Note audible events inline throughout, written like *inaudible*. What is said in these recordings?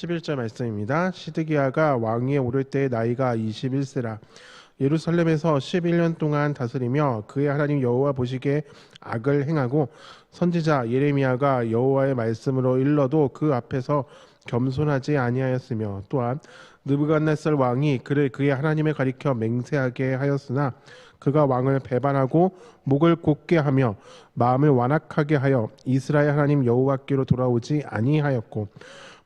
11절 말씀입니다. 시드기야가 왕위에 오를 때 나이가 21세라 예루살렘에서 11년 동안 다스리며 그의 하나님 여호와 보시기에 악을 행하고 선지자 예레미야가 여호와의 말씀으로 일러도 그 앞에서 겸손하지 아니하였으며 또한 느부갓네살 왕이 그를 그의 하나님을 가리켜 맹세하게 하였으나 그가 왕을 배반하고 목을 곧게 하며 마음을 완악하게 하여 이스라엘 하나님 여호와께로 돌아오지 아니하였고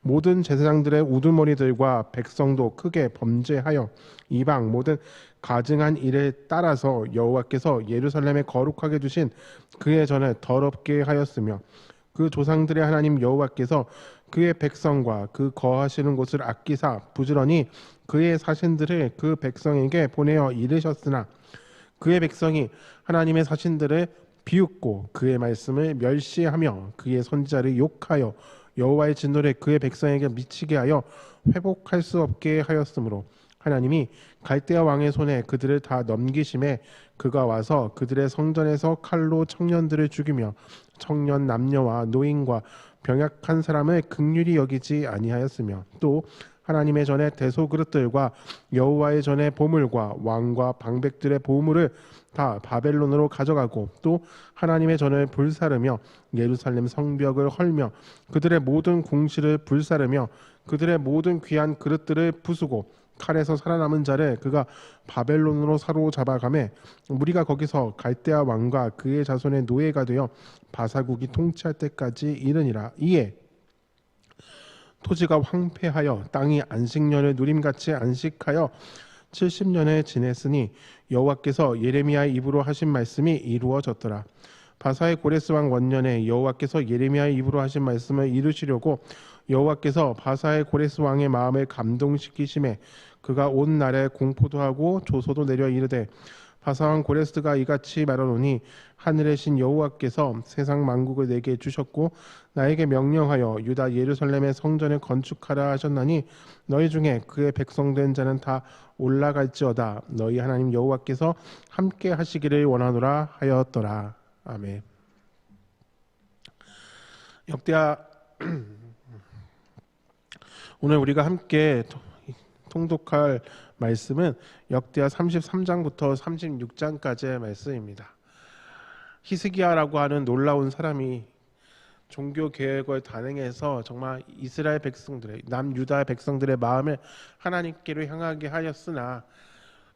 모든 제사장들의 우두머리들과 백성도 크게 범죄하여 이방 모든 가증한 일에 따라서 여호와께서 예루살렘에 거룩하게 두신 그의 전을 더럽게 하였으며 그 조상들의 하나님 여호와께서 그의 백성과 그 거하시는 곳을 아끼사 부지런히 그의 사신들을 그 백성에게 보내어 이르셨으나 그의 백성이 하나님의 사신들을 비웃고 그의 말씀을 멸시하며 그의 선지자를 욕하여 여호와의 진노를 그의 백성에게 미치게 하여 회복할 수 없게 하였으므로 하나님이 갈대아 왕의 손에 그들을 다 넘기심에 그가 와서 그들의 성전에서 칼로 청년들을 죽이며 청년 남녀와 노인과 병약한 사람을 극률이 여기지 아니하였으며 또 하나님의 전에 대소 그릇들과 여호와의 전에 보물과 왕과 방백들의 보물을 다 바벨론으로 가져가고 또 하나님의 전을 불사르며 예루살렘 성벽을 헐며 그들의 모든 궁실을 불사르며 그들의 모든 귀한 그릇들을 부수고 칼에서 살아남은 자를 그가 바벨론으로 사로잡아가매 무리가 거기서 갈대아 왕과 그의 자손의 노예가 되어 바사국이 통치할 때까지 이르니라. 이에 토지가 황폐하여 땅이 안식년을 누림같이 안식하여 70년을 지냈으니 여호와께서 예레미야의 입으로 하신 말씀이 이루어졌더라. 바사의 고레스 왕 원년에 여호와께서 예레미야의 입으로 하신 말씀을 이루시려고 여호와께서 바사의 고레스 왕의 마음을 감동시키심에 그가 온 날에 공포도 하고 조소도 내려 이르되 바사왕 고레스가 이같이 말하노니 하늘의 신 여호와께서 세상 만국을 내게 주셨고 나에게 명령하여 유다 예루살렘의 성전을 건축하라 하셨나니 너희 중에 그의 백성된 자는 다 올라갈지어다. 너희 하나님 여호와께서 함께 하시기를 원하노라 하였더라. 아멘. 역대하 *clears throat* 오늘 우리가 함께 통독할 말씀은 역대하 33장부터 36장까지의 말씀입니다. 히스기야라고 하는 놀라운 사람이 종교 계획을 단행해서 정말 이스라엘 백성들의 남유다 백성들의 마음을 하나님께로 향하게 하였으나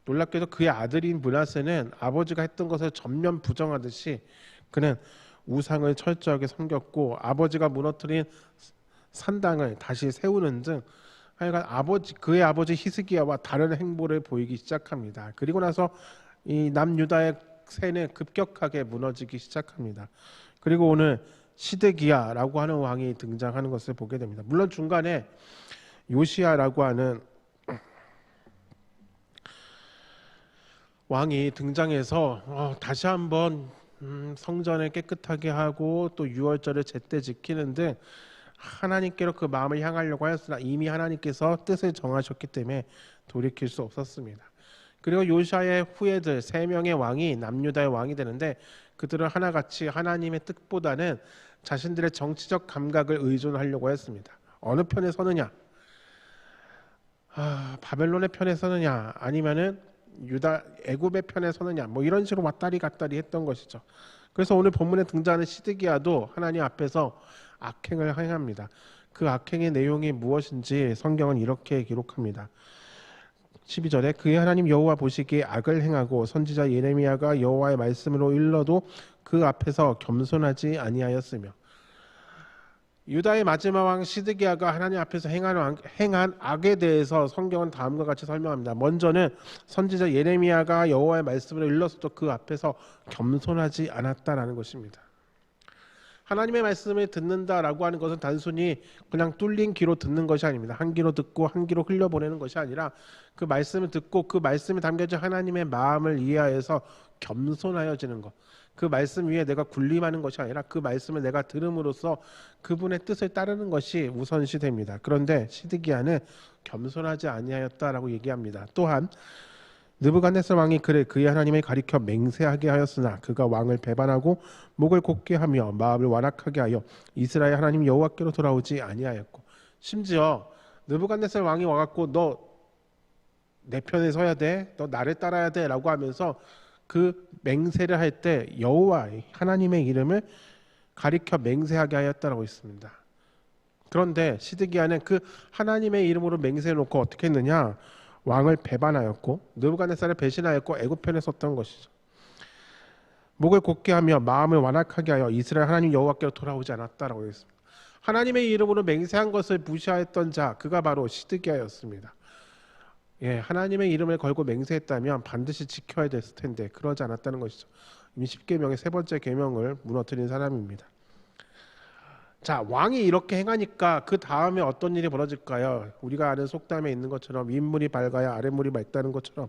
놀랍게도 그의 아들인 문하세는 아버지가 했던 것을 전면 부정하듯이 그는 우상을 철저하게 섬겼고 아버지가 무너뜨린 산당을 다시 세우는 등 하여간 아버지 그의 아버지 히스기야와 다른 행보를 보이기 시작합니다. 그리고 나서 이 남유다의 세는 급격하게 무너지기 시작합니다. 그리고 오늘 시드기야라고 하는 왕이 등장하는 것을 보게 됩니다. 물론 중간에 요시야라고 하는 왕이 등장해서 어, 다시 한번 음, 성전을 깨끗하게 하고 또 유월절을 제때 지키는 등 하나님께로 그 마음을 향하려고 하였으나 이미 하나님께서 뜻을 정하셨기 때문에 돌이킬 수 없었습니다. 그리고 요시아의 후예들 세 명의 왕이 남유다의 왕이 되는데 그들은 하나같이 하나님의 뜻보다는 자신들의 정치적 감각을 의존하려고 했습니다. 어느 편에 서느냐? 아, 바벨론의 편에 서느냐? 아니면은 유다 애굽의 편에 서느냐? 뭐 이런 식으로 왔다리 갔다리 했던 것이죠. 그래서 오늘 본문에 등장하는 시드기야도 하나님 앞에서 악행을 행합니다. 그 악행의 내용이 무엇인지 성경은 이렇게 기록합니다. 12절에 그의 하나님 여호와 보시기에 악을 행하고 선지자 예레미야가 여호와의 말씀으로 일러도 그 앞에서 겸손하지 아니하였으며 유다의 마지막 왕 시드기야가 하나님 앞에서 행한, 행한 악에 대해서 성경은 다음과 같이 설명합니다. 먼저는 선지자 예레미야가 여호와의 말씀을 일렀어도 그 앞에서 겸손하지 않았다라는 것입니다. 하나님의 말씀을 듣는다라고 하는 것은 단순히 그냥 뚫린 귀로 듣는 것이 아닙니다. 한 귀로 듣고 한 귀로 흘려보내는 것이 아니라 그 말씀을 듣고 그 말씀에 담겨진 하나님의 마음을 이해하여서 겸손하여지는 것. 그 말씀 위에 내가 군림하는 것이 아니라 그 말씀을 내가 들음으로써 그분의 뜻을 따르는 것이 우선시 됩니다. 그런데 시드기야는 겸손하지 아니하였다라고 얘기합니다. 또한 느부갓네살 왕이 그를 그의 하나님을 가리켜 맹세하게 하였으나 그가 왕을 배반하고 목을 곧게 하며 마음을 완악하게 하여 이스라엘 하나님 여호와께로 돌아오지 아니하였고 심지어 느부갓네살 왕이 와갖고 너 내 편에 서야 돼, 너 나를 따라야 돼라고 하면서 그 맹세를 할 때 여호와 하나님의 이름을 가리켜 맹세하게 하였다라고 있습니다. 그런데 시드기야는 그 하나님의 이름으로 맹세해 놓고 어떻게 했느냐? 왕을 배반하였고 느부갓네살을 배신하였고 애굽 편에 섰던 것이죠. 목을 곧게 하며 마음을 완악하게 하여 이스라엘 하나님 여호와께로 돌아오지 않았다라고 했습니다. 하나님의 이름으로 맹세한 것을 무시하였던 자 그가 바로 시드기야였습니다. 예, 하나님의 이름을 걸고 맹세했다면 반드시 지켜야 됐을 텐데 그러지 않았다는 것이죠. 이미 10계명의 세 번째 계명을 무너뜨린 사람입니다. 자, 왕이 이렇게 행하니까 그 다음에 어떤 일이 벌어질까요? 우리가 아는 속담에 있는 것처럼 윗물이 밝아야 아랫물이 맑다는 것처럼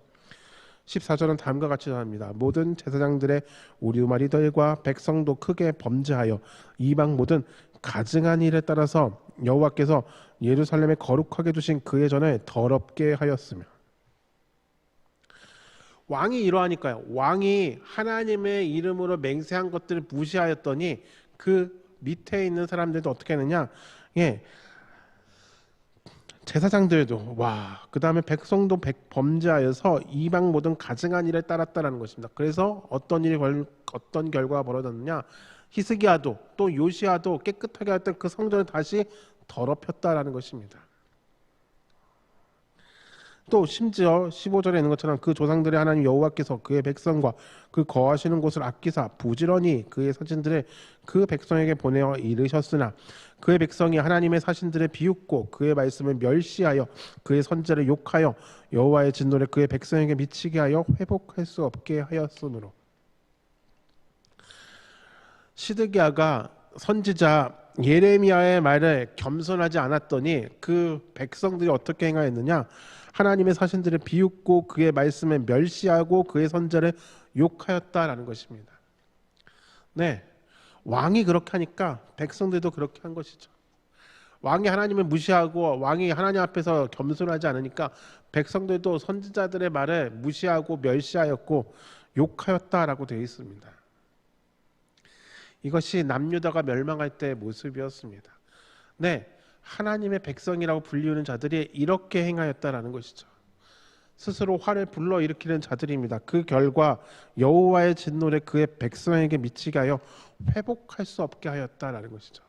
14절은 다음과 같이 전합니다. 모든 제사장들의 우리마리들과 백성도 크게 범죄하여 이방 모든 가증한 일에 따라서 여호와께서 예루살렘에 거룩하게 두신 그의 전을 더럽게 하였으며 왕이 이러하니까요. 왕이 하나님의 이름으로 맹세한 것들을 무시하였더니 그 밑에 있는 사람들도 어떻게 하느냐? 예. 제사장들도 와, 그다음에 백성도 백 범죄하여서 이방 모든 가증한 일에 따랐다라는 것입니다. 그래서 어떤 일이 벌, 어떤 결과가 벌어졌느냐? 히스기야도 또 요시야도 깨끗하게 했던 그 성전을 다시 더럽혔다라는 것입니다. 또 심지어 15절에 있는 것처럼 그 조상들의 하나님 여호와께서 그의 백성과 그 거하시는 곳을 아끼사 부지런히 그의 사신들을 그 백성에게 보내어 이르셨으나 그의 백성이 하나님의 사신들을 비웃고 그의 말씀을 멸시하여 그의 선제를 욕하여 여호와의 진노를 그의 백성에게 미치게 하여 회복할 수 없게 하였으므로. 시드기야가 선지자 예레미야의 말을 겸손하지 않았더니 그 백성들이 어떻게 행하였느냐 하나님의 사신들을 비웃고 그의 말씀을 멸시하고 그의 선제를 욕하였다라는 것입니다. 네, 왕이 그렇게 하니까 백성들도 그렇게 한 것이죠. 왕이 하나님을 무시하고 왕이 하나님 앞에서 겸손하지 않으니까 백성들도 선지자들의 말을 무시하고 멸시하였고 욕하였다라고 되어 있습니다. 이것이 남유다가 멸망할 때의 모습이었습니다. 네, 하나님의 백성이라고 불리우는 자들이 이렇게 행하였다라는 것이죠. 스스로 화를 불러 일으키는 자들입니다. 그 결과 여호와의 진노를 그의 백성에게 미치게 하여 회복할 수 없게 하였다라는 것이죠.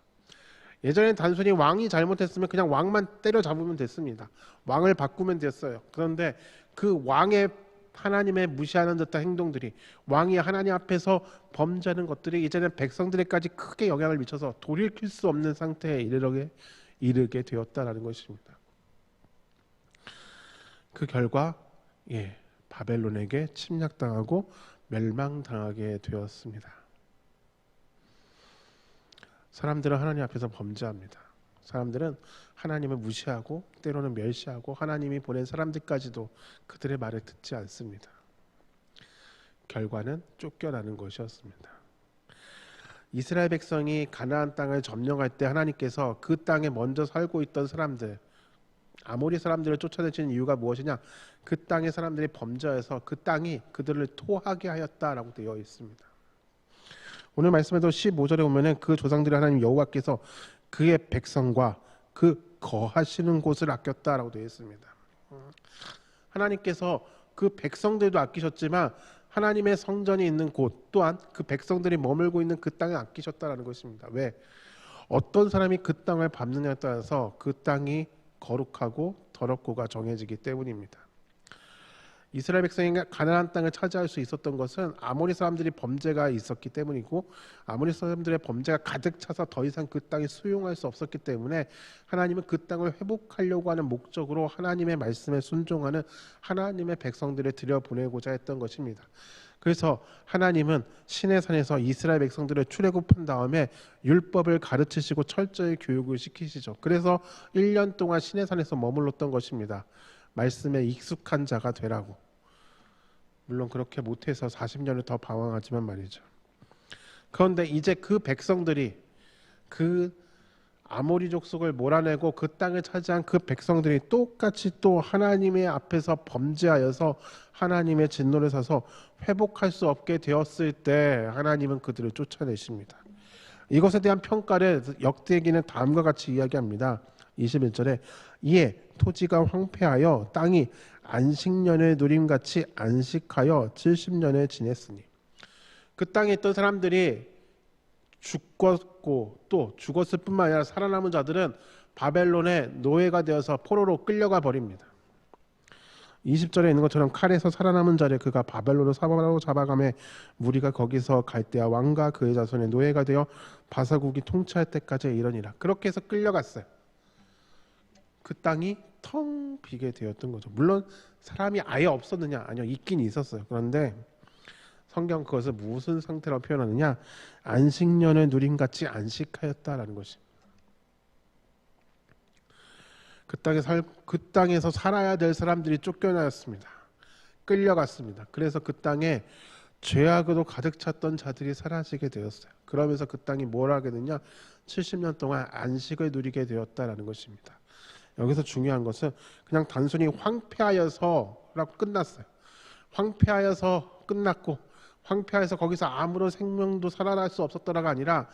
예전엔 단순히 왕이 잘못했으면 그냥 왕만 때려잡으면 됐습니다. 왕을 바꾸면 됐어요. 그런데 그 왕의 하나님의 무시하는 듯한 행동들이 왕이 하나님 앞에서 범죄하는 것들이 이제는 백성들에까지 크게 영향을 미쳐서 돌이킬 수 없는 상태에 이르게 이르게 되었다라는 것입니다. 그 결과 예, 바벨론에게 침략당하고 멸망당하게 되었습니다. 사람들은 하나님 앞에서 범죄합니다. 사람들은 하나님을 무시하고 때로는 멸시하고 하나님이 보낸 사람들까지도 그들의 말을 듣지 않습니다. 결과는 쫓겨나는 것이었습니다. 이스라엘 백성이 가나안 땅을 점령할 때 하나님께서 그 땅에 먼저 살고 있던 사람들 아모리 사람들을 쫓아내신 이유가 무엇이냐? 그 땅의 사람들이 범죄해서 그 땅이 그들을 토하게 하였다라고 되어 있습니다. 오늘 말씀에도 15절에 보면은 그 조상들의 하나님 여호와께서 그의 백성과 그 거하시는 곳을 아꼈다라고 되어 있습니다. 하나님께서 그 백성들도 아끼셨지만 하나님의 성전이 있는 곳 또한 그 백성들이 머물고 있는 그 땅을 아끼셨다라는 것입니다. 왜? 어떤 사람이 그 땅을 밟느냐에 따라서 그 땅이 거룩하고 더럽고가 정해지기 때문입니다. 이스라엘 백성이 가나안 땅을 차지할 수 있었던 것은 아모리 사람들이 범죄가 있었기 때문이고 아모리 사람들의 범죄가 가득 차서 더 이상 그 땅이 수용할 수 없었기 때문에 하나님은 그 땅을 회복하려고 하는 목적으로 하나님의 말씀에 순종하는 하나님의 백성들을 들여보내고자 했던 것입니다. 그래서 하나님은 신의 산에서 이스라엘 백성들을 출애굽한 다음에 율법을 가르치시고 철저히 교육을 시키시죠. 그래서 1년 동안 신의 산에서 머물렀던 것입니다. 말씀에 익숙한 자가 되라고. 물론 그렇게 못해서 40년을 더 방황하지만 말이죠. 그런데 이제 그 백성들이 그 아모리 족속을 몰아내고 그 땅을 차지한 그 백성들이 똑같이 또 하나님의 앞에서 범죄하여서 하나님의 진노를 사서 회복할 수 없게 되었을 때 하나님은 그들을 쫓아내십니다. 이것에 대한 평가를 역대기는 다음과 같이 이야기합니다. 21절에 이에 토지가 황폐하여 땅이 안식년의 누림같이 안식하여 70년을 지냈으니 그 땅에 있던 사람들이 죽었고 또 죽었을 뿐만 아니라 살아남은 자들은 바벨론의 노예가 되어서 포로로 끌려가 버립니다. 20절에 있는 것처럼 칼에서 살아남은 자를 그가 바벨론으로 사바로 잡아가매 무리가 거기서 갈대아 왕과 그의 자손의 노예가 되어 바사국이 통치할 때까지 이러니라. 그렇게 해서 끌려갔어요. 그 땅이 텅 비게 되었던 거죠. 물론 사람이 아예 없었느냐? 아니요, 있긴 있었어요. 그런데 성경 그것을 무슨 상태로 표현하느냐? 안식년을 누림같이 안식하였다라는 것이. 그 땅에 살, 그 땅에서 살아야 될 사람들이 쫓겨나였습니다. 끌려갔습니다. 그래서 그 땅에 죄악으로 가득 찼던 자들이 사라지게 되었어요. 그러면서 그 땅이 뭘 하게 되냐? 70년 동안 안식을 누리게 되었다라는 것입니다. 여기서 중요한 것은 그냥 단순히 황폐하여서라고 끝났어요. 황폐하여서 끝났고 황폐하여서 거기서 아무런 생명도 살아날 수 없었더라가 아니라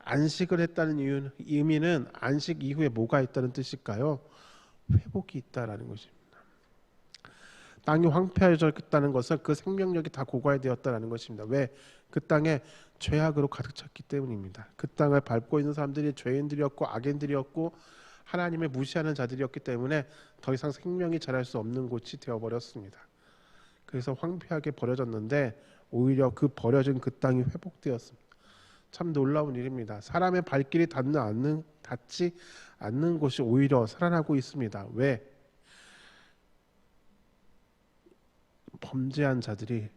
안식을 했다는 이유, 의미는 안식 이후에 뭐가 있다는 뜻일까요? 회복이 있다라는 것입니다. 땅이 황폐해졌다는 것은 그 생명력이 다 고갈되었다라는 것입니다. 왜? 그 땅에 죄악으로 가득 찼기 때문입니다. 그 땅을 밟고 있는 사람들이 죄인들이었고 악인들이었고 하나님을 무시하는 자들이었기 때문에 더 이상 생명이 자랄 수 없는 곳이 되어버렸습니다. 그래서 황폐하게 버려졌는데 오히려 그 버려진 그 땅이 회복되었습니다. 참 놀라운 일입니다. 사람의 발길이 닿는 않는 닿지 않는 곳이 오히려 살아나고 있습니다. 왜? 범죄한 자들이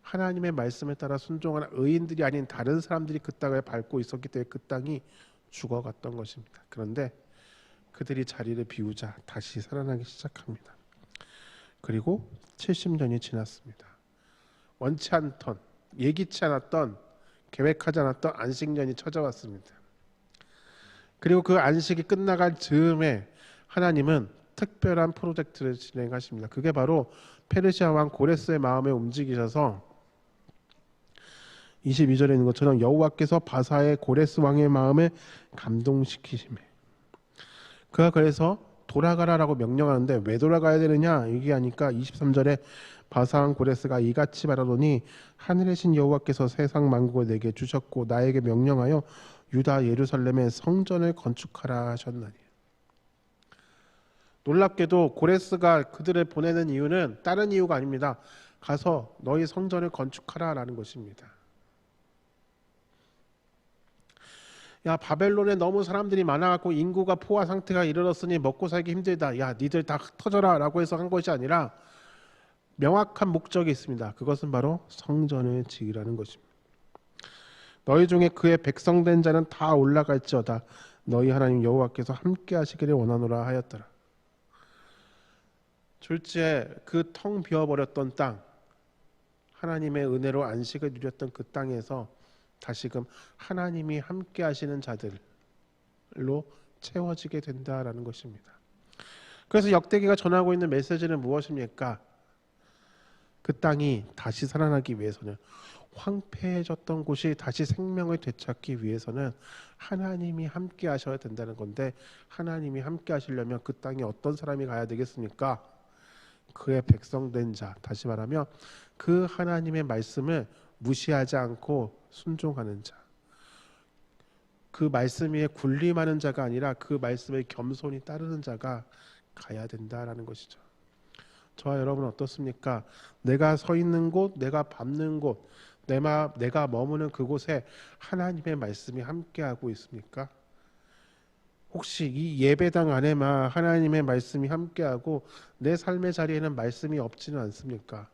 하나님의 말씀에 따라 순종하는 의인들이 아닌 다른 사람들이 그 땅을 밟고 있었기 때문에 그 땅이 죽어갔던 것입니다. 그런데 그들이 자리를 비우자 다시 살아나기 시작합니다. 그리고 70년이 지났습니다. 원치 않던 예기치 않았던 계획하지 않았던 안식년이 찾아왔습니다. 그리고 그 안식이 끝나갈 즈음에 하나님은 특별한 프로젝트를 진행하십니다. 그게 바로 페르시아 왕 고레스의 마음에 움직이셔서 22절에 있는 것처럼 여호와께서 바사의 고레스 왕의 마음에 감동시키심에 그가 그래서 돌아가라라고 명령하는데 왜 돌아가야 되느냐 얘기하니까 23절에 바사왕 고레스가 이같이 말하더니 하늘의 신 여호와께서 세상 만국을 내게 주셨고 나에게 명령하여 유다 예루살렘에 성전을 건축하라 하셨나니 놀랍게도 고레스가 그들을 보내는 이유는 다른 이유가 아닙니다. 가서 너희 성전을 건축하라라는 것입니다. 야 바벨론에 너무 사람들이 많아갖고 인구가 포화 상태가 이르렀으니 먹고 살기 힘들다. 야 니들 다 흩어져라라고 해서 한 것이 아니라 명확한 목적이 있습니다. 그것은 바로 성전을 지으라는 것입니다. 너희 중에 그의 백성된 자는 다 올라갈지어다. 너희 하나님 여호와께서 함께 하시기를 원하노라 하였더라. 졸지에 그텅 비어버렸던 땅, 하나님의 은혜로 안식을 누렸던 그 땅에서 다시금 하나님이 함께 하시는 자들로 채워지게 된다라는 것입니다. 그래서 역대기가 전하고 있는 메시지는 무엇입니까? 그 땅이 다시 살아나기 위해서는 황폐해졌던 곳이 다시 생명을 되찾기 위해서는 하나님이 함께 하셔야 된다는 건데 하나님이 함께 하시려면 그 땅에 어떤 사람이 가야 되겠습니까? 그의 백성된 자 다시 말하면 그 하나님의 말씀을 무시하지 않고 순종하는 자. 그 말씀 위에 군림하는 자가 아니라 그 말씀에 겸손히 따르는 자가 가야 된다라는 것이죠. 저와 여러분 어떻습니까? 내가 서 있는 곳, 내가 밟는 곳, 내가, 내가 머무는 그곳에 하나님의 말씀이 함께하고 있습니까? 혹시 이 예배당 안에만 하나님의 말씀이 함께하고 내 삶의 자리에는 말씀이 없지는 않습니까?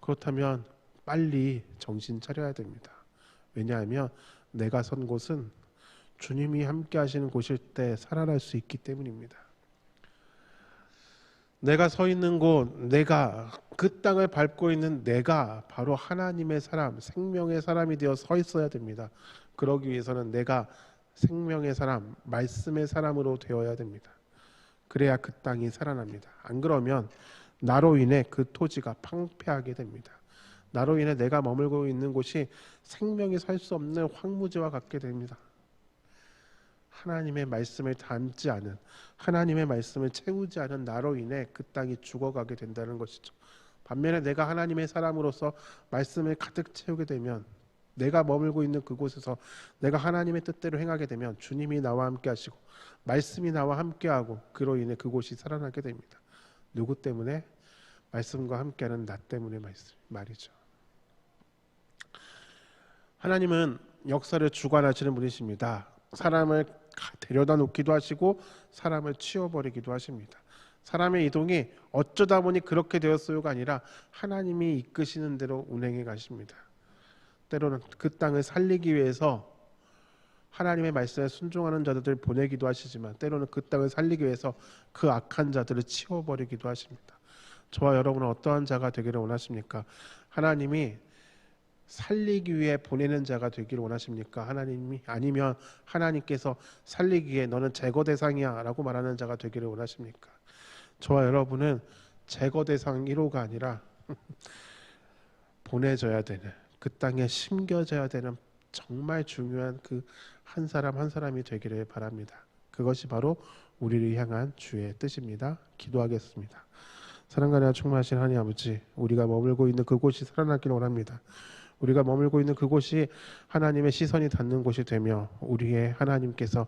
그렇다면 빨리 정신 차려야 됩니다. 왜냐하면 내가 선 곳은 주님이 함께 하시는 곳일 때 살아날 수 있기 때문입니다. 내가 서 있는 곳, 내가 그 땅을 밟고 있는 내가 바로 하나님의 사람, 생명의 사람이 되어 서 있어야 됩니다. 그러기 위해서는 내가 생명의 사람, 말씀의 사람으로 되어야 됩니다. 그래야 그 땅이 살아납니다. 안 그러면 나로 인해 그 토지가 팡폐하게 됩니다. 나로 인해 내가 머물고 있는 곳이 생명이 살 수 없는 황무지와 같게 됩니다. 하나님의 말씀을 담지 않은 하나님의 말씀을 채우지 않은 나로 인해 그 땅이 죽어가게 된다는 것이죠. 반면에 내가 하나님의 사람으로서 말씀을 가득 채우게 되면 내가 머물고 있는 그곳에서 내가 하나님의 뜻대로 행하게 되면 주님이 나와 함께 하시고 말씀이 나와 함께 하고 그로 인해 그곳이 살아나게 됩니다. 누구 때문에 말씀과 함께하는 나 때문에 말이죠. 하나님은 역사를 주관하시는 분이십니다. 사람을 데려다 놓기도 하시고 사람을 치워버리기도 하십니다. 사람의 이동이 어쩌다 보니 그렇게 되었어요가 아니라 하나님이 이끄시는 대로 운행해 가십니다. 때로는 그 땅을 살리기 위해서 하나님의 말씀에 순종하는 자들을 보내기도 하시지만 때로는 그 땅을 살리기 위해서 그 악한 자들을 치워버리기도 하십니다. 저와 여러분은 어떠한 자가 되기를 원하십니까? 하나님이 살리기 위해 보내는 자가 되기를 원하십니까? 하나님이 아니면 하나님께서 살리기 위해 너는 제거 대상이야라고 말하는 자가 되기를 원하십니까? 저와 여러분은 제거 대상 1호가 아니라 *laughs* 보내져야 되는 그 땅에 심겨져야 되는 정말 중요한 그 한 사람 한 사람이 되기를 바랍니다. 그것이 바로 우리를 향한 주의 뜻입니다. 기도하겠습니다. 사랑과 충만하신 하나님 아버지, 우리가 머물고 있는 그곳이 살아나기를 원합니다. 우리가 머물고 있는 그곳이 하나님의 시선이 닿는 곳이 되며 우리의 하나님께서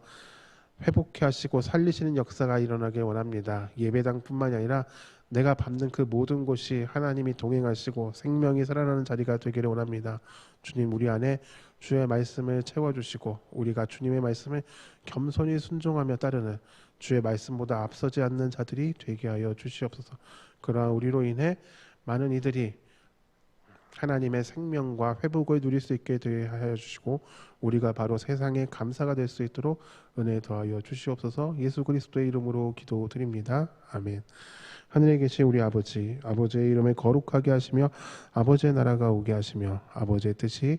회복해 하시고 살리시는 역사가 일어나길 원합니다. 예배당뿐만이 아니라 내가 밟는 그 모든 곳이 하나님이 동행하시고 생명이 살아나는 자리가 되기를 원합니다. 주님 우리 안에 주의 말씀을 채워주시고 우리가 주님의 말씀을 겸손히 순종하며 따르는 주의 말씀보다 앞서지 않는 자들이 되게 하여 주시옵소서. 그러한 우리로 인해 많은 이들이 하나님의 생명과 회복을 누릴 수 있게 되게 하여 주시고 우리가 바로 세상의 감사가 될 수 있도록 은혜 더하여 주시옵소서. 예수 그리스도의 이름으로 기도드립니다. 아멘. 하늘에 계신 우리 아버지, 아버지의 이름을 거룩하게 하시며 아버지의 나라가 오게 하시며 아버지의 뜻이